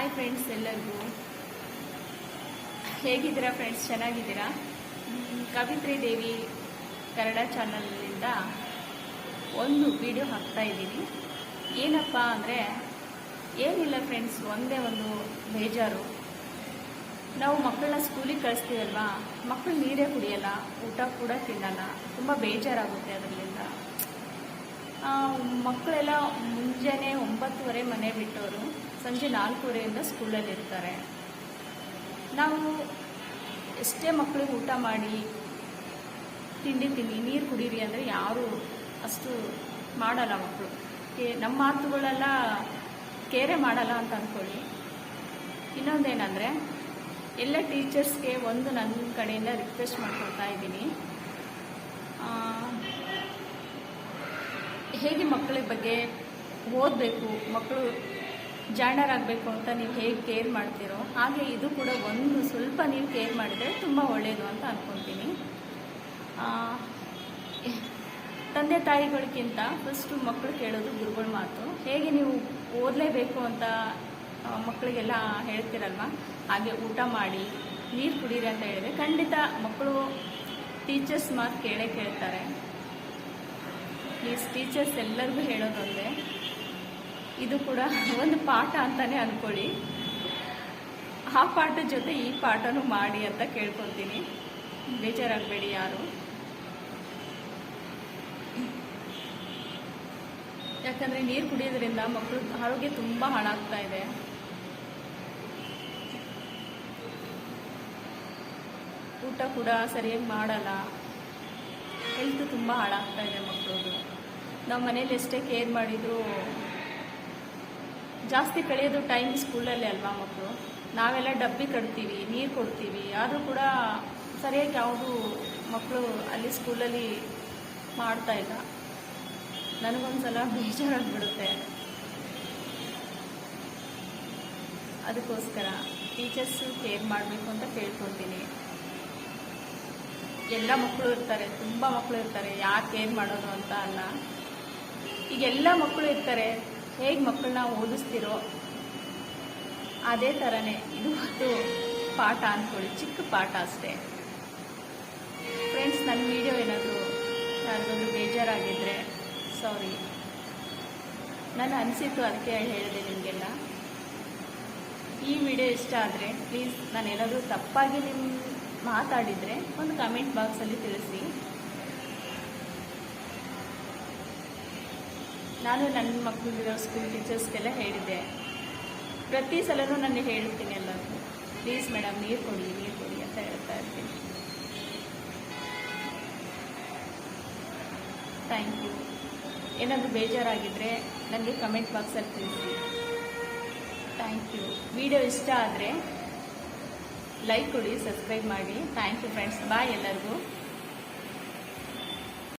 Hi friends ಎಲ್ಲರಿಗೂ. ಹೇಗಿದ್ದೀರಾ friends ಚೆನ್ನಾಗಿದ್ದೀರಾ? ಕವಿತ್ರಿ ದೇವಿ ಕನ್ನಡ ಚಾನಲ್ನಿಂದ ಒಂದು ವಿಡಿಯೋ ಹಾಕ್ತಾ ಇದ್ದೀನಿ. ಏನಪ್ಪ ಅಂದರೆ, ಏನಿಲ್ಲ ಫ್ರೆಂಡ್ಸ್ ಒಂದೇ ಒಂದು ಬೇಜಾರು. ನಾವು ಮಕ್ಕಳನ್ನ ಸ್ಕೂಲಿಗೆ ಕಳಿಸ್ತೀವಲ್ವಾ? ಮಕ್ಕಳು ನೀರೇ ಕುಡಿಯಲ್ಲ, ಊಟ ಕೂಡ ತಿನ್ನಲ್ಲ. ತುಂಬ ಬೇಜಾರಾಗುತ್ತೆ ಅದರಿಂದ ಮಕ್ಕಳೆಲ್ಲ ಮುಂಜಾನೆ ಒಂಬತ್ತುವರೆ ಮನೆ ಬಿಟ್ಟವರು. ಸಂಜೆ ನಾಲ್ಕೂವರೆಯಿಂದ ಸ್ಕೂಲಲ್ಲಿ ಇರ್ತಾರೆ. ನಾವು ಎಷ್ಟೇ ಮಕ್ಕಳಿಗೆ ಊಟ ಮಾಡಿ, ತಿಂಡಿ ತಿನ್ನಿ, ನೀರು ಕುಡೀರಿ ಅಂದರೆ ಯಾರು ಅಷ್ಟು ಮಾಡಲ್ಲ ಮಕ್ಕಳು. ನಮ್ಮ ಮಾತುಗಳೆಲ್ಲ ಕೇರೆ ಮಾಡಲ್ಲ ಅಂತ ಅಂದ್ಕೊಳ್ಳಿ ಇನ್ನೊಂದೇನಂದರೆ, ಎಲ್ಲ ಟೀಚರ್ಸ್ಗೆ ಒಂದು ನನ್ನ ಕಡೆಯಿಂದ ರಿಕ್ವೆಸ್ಟ್ ಮಾಡ್ಕೊಳ್ತಾ ಇದ್ದೀನಿ. ಹೇಗೆ ಮಕ್ಕಳ ಬಗ್ಗೆ ಓದಬೇಕು, ಮಕ್ಕಳು ಜಾಣರಾಗಬೇಕು ಅಂತ ನೀವು ಹೇಗೆ ಕೇರ್ ಮಾಡ್ತೀರೋ, ಹಾಗೆ ಇದು ಕೂಡ ಒಂದು ಸ್ವಲ್ಪ ನೀವು ಕೇರ್ ಮಾಡಿದರೆ ತುಂಬ ಒಳ್ಳೆಯದು ಅಂತ ಅಂದ್ಕೊತೀನಿ ತಂದೆ ತಾಯಿಗಳಿಗಿಂತ ಫಸ್ಟು ಮಕ್ಕಳು ಕೇಳೋದು ಗುರುಗಳ ಮಾತು. ಹೇಗೆ ನೀವು ಓದಲೇಬೇಕು ಅಂತ ಮಕ್ಕಳಿಗೆಲ್ಲ ಹೇಳ್ತಿರಲ್ವ? ಹಾಗೆ ಊಟ ಮಾಡಿ, ನೀರು ಕುಡೀರಿ ಅಂತ ಹೇಳಿದರೆ ಖಂಡಿತ ಮಕ್ಕಳು ಟೀಚರ್ಸ್ ಮಾತು ಕೇಳೇ ಕೇಳ್ತಾರೆ. ಪ್ಲೀಸ್ ಟೀಚರ್ಸ್ ಎಲ್ಲರಿಗೂ ಹೇಳೋದೊಂದೇ ಇದು ಕೂಡ ಒಂದು ಪಾಠ ಅಂತಾನೆ ಅಂದ್ಕೊಳ್ಳಿ ಆ ಪಾಠದ ಜೊತೆ ಈ ಪಾಠನೂ ಮಾಡಿ ಅಂತ ಕೇಳ್ಕೊತೀನಿ ಬೇಜಾರಾಗಬೇಡಿ ಯಾರು. ಯಾಕಂದರೆ ನೀರು ಕುಡಿಯೋದ್ರಿಂದ ಮಕ್ಕಳು ಆರೋಗ್ಯ ತುಂಬ ಹಾಳಾಗ್ತಾ ಇದೆ. ಊಟ ಕೂಡ ಸರಿಯಾಗಿ ಮಾಡಲ್ಲ. ಹೆಲ್ತ್ ತುಂಬ ಹಾಳಾಗ್ತಾ ಇದೆ ಮಕ್ಕಳದು ನಾವು ಮನೇಲಿ ಎಷ್ಟೇ ಕೇರ್ ಮಾಡಿದರೂ ಜಾಸ್ತಿ ಕಳೆಯೋದು ಟೈಮ್ ಸ್ಕೂಲಲ್ಲೇ ಅಲ್ವಾ ಮಕ್ಕಳು ನಾವೆಲ್ಲ ಡಬ್ಬಿ ಕಟ್ತೀವಿ, ನೀರು ಕೊಡ್ತೀವಿ. ಆದರೂ ಕೂಡ ಸರಿಯಾಗಿ ಯಾವುದು ಮಕ್ಕಳು ಅಲ್ಲಿ ಸ್ಕೂಲಲ್ಲಿ ಮಾಡ್ತಾ ಇಲ್ಲ. ನನಗೊಂದ್ಸಲ ಬೇಜಾರಾಗ್ಬಿಡುತ್ತೆ. ಅದಕ್ಕೋಸ್ಕರ ಟೀಚರ್ಸು ಕೇರ್ ಮಾಡಬೇಕು ಅಂತ ಕೇಳ್ಕೊತೀನಿ ಎಲ್ಲ ಮಕ್ಕಳು ಇರ್ತಾರೆ, ತುಂಬ ಮಕ್ಕಳು ಇರ್ತಾರೆ. ಯಾರು ಕೇರ್ ಮಾಡೋದು ಅಂತ ಅಲ್ಲ. ಈಗ ಎಲ್ಲ ಮಕ್ಕಳು ಇರ್ತಾರೆ. ಹೇಗೆ ಮಕ್ಕಳನ್ನ ಓದಿಸ್ತಿರೋ ಅದೇ ಥರನೇ ಇದು ಒಂದು ಪಾಠ ಅಂದ್ಕೊಳ್ಳಿ ಚಿಕ್ಕ ಪಾಠ ಅಷ್ಟೇ. ಫ್ರೆಂಡ್ಸ್ ನನ್ನ ವಿಡಿಯೋ ಏನಾದರೂ ಯಾರಿಗಾದ್ರೂ ಬೇಜಾರಾಗಿದ್ದರೆ ಸಾರಿ ನಾನು ಅನಿಸಿತ್ತು ಅದಕ್ಕೆ ಹೇಳಿದೆ ನಿಮಗೆಲ್ಲ. ಈ ವಿಡಿಯೋ ಇಷ್ಟ ಆದರೆ ಪ್ಲೀಸ್ ನಾನು ಏನಾದರೂ ತಪ್ಪಾಗಿ ನಿಮ್ಮ ಮಾತಾಡಿದರೆ ಒಂದು ಕಮೆಂಟ್ ಬಾಕ್ಸಲ್ಲಿ ತಿಳಿಸಿ. ನಾನು ನನ್ನ ಮಕ್ಕಳಿರೋ ಸ್ಕೂಲ್ ಟೀಚರ್ಸ್ಗೆಲ್ಲ ಹೇಳಿದ್ದೆ. ಪ್ರತಿ ಸಲನೂ ನಾನು ಹೇಳ್ತೀನಿ ಎಲ್ಲರಿಗೂ ಪ್ಲೀಸ್ ಮೇಡಮ್ ನೀರು ಕೊಡಿ ನೀರು ಕೊಡಿ ಅಂತ ಹೇಳ್ತಾ ಇರ್ತೀನಿ. ಥ್ಯಾಂಕ್ ಯು ಏನಾದರೂ ಬೇಜಾರಾಗಿದ್ದರೆ ನನಗೆ ಕಮೆಂಟ್ ಬಾಕ್ಸಲ್ಲಿ ತಿಳಿಸಿ. ಥ್ಯಾಂಕ್ ಯು ವಿಡಿಯೋ ಇಷ್ಟ ಆದರೆ ಲೈಕ್ ಕೊಡಿ ಸಬ್ಸ್ಕ್ರೈಬ್ ಮಾಡಿ. ಥ್ಯಾಂಕ್ ಯು ಫ್ರೆಂಡ್ಸ್ ಬಾಯ್ ಎಲ್ಲರಿಗೂ.